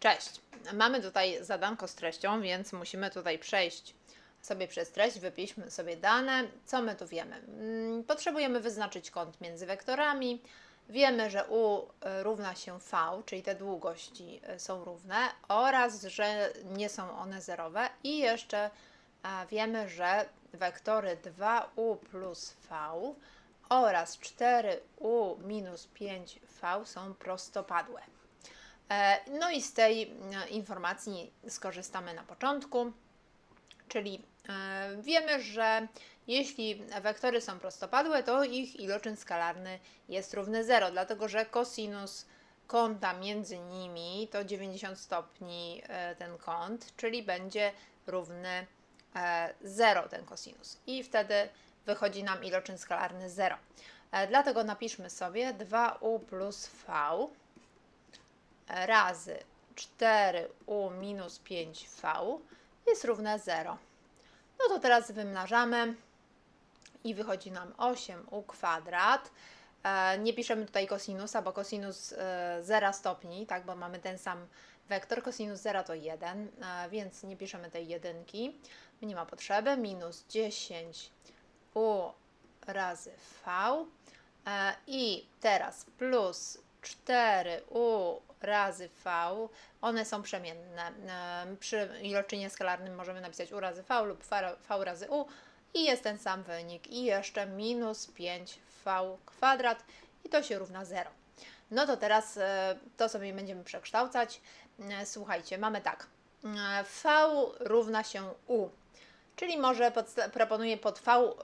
Cześć. Mamy tutaj zadanko z treścią, więc musimy tutaj przejść sobie przez treść, wypiszmy sobie dane. Co my tu wiemy? Mm, Potrzebujemy wyznaczyć kąt między wektorami. Wiemy, że u y, równa się v, czyli te długości y, są równe oraz, że nie są one zerowe i jeszcze a, wiemy, że wektory 2u plus v oraz 4u minus 5v są prostopadłe. E, No i z tej e, informacji skorzystamy na początku, czyli e, wiemy, że jeśli wektory są prostopadłe, to ich iloczyn skalarny jest równy 0, dlatego że kosinus kąta między nimi to 90 stopni ten kąt, czyli będzie równy 0 ten kosinus. I wtedy wychodzi nam iloczyn skalarny 0. E, Dlatego napiszmy sobie 2u plus v razy 4u minus 5v jest równe 0. No to teraz wymnażamy i wychodzi nam 8u kwadrat. E, Nie piszemy tutaj kosinusa, bo kosinus e, 0 stopni, tak, bo mamy ten sam wektor. Kosinus 0 to 1, e, więc nie piszemy tej jedynki. Nie ma potrzeby. Minus 10u razy v. E, I teraz plus 4u razy v, one są przemienne. Przy iloczynie skalarnym możemy napisać u razy v lub v razy u i jest ten sam wynik. I jeszcze minus 5v kwadrat i to się równa 0. No to teraz e, to sobie będziemy przekształcać. E, Słuchajcie, mamy tak. E, V równa się u, czyli może proponuję pod V,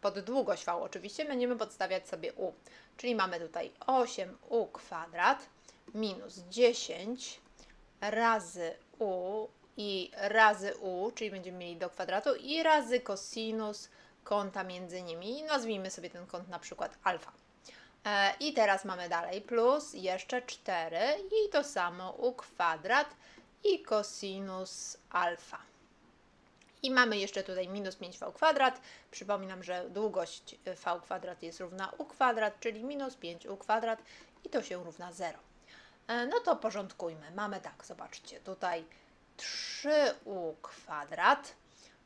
pod długość V oczywiście, będziemy podstawiać sobie u. Czyli mamy tutaj 8u kwadrat minus 10 razy u i razy u, czyli będziemy mieli do kwadratu i razy cosinus kąta między nimi. Nazwijmy sobie ten kąt na przykład alfa. E, I teraz mamy dalej plus jeszcze 4 i to samo u kwadrat i cosinus alfa. I mamy jeszcze tutaj minus 5v kwadrat. Przypominam, że długość y, v kwadrat jest równa u kwadrat, czyli minus 5u kwadrat i to się równa 0. E, No to porządkujmy. Mamy tak, zobaczcie, tutaj 3u kwadrat.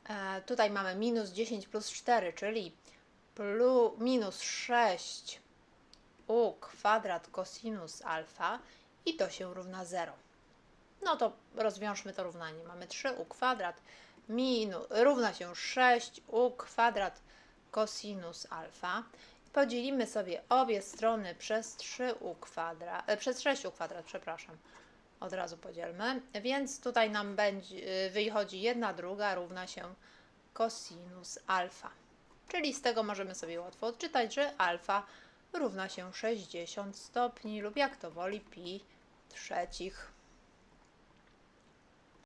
E, Tutaj mamy minus 10 plus 4, czyli plus, minus 6 u kwadrat cosinus alfa i to się równa 0. No to rozwiążmy to równanie. Mamy 3u kwadrat równa się 6u kwadrat cosinus alfa. Podzielimy sobie obie strony przez 3u kwadrat, e, przez 6u kwadrat, przepraszam. Od razu podzielmy. Więc tutaj nam będzie, y, wychodzi 1 druga równa się cosinus alfa. Czyli z tego możemy sobie łatwo odczytać, że alfa równa się 60 stopni lub jak to woli pi trzecich.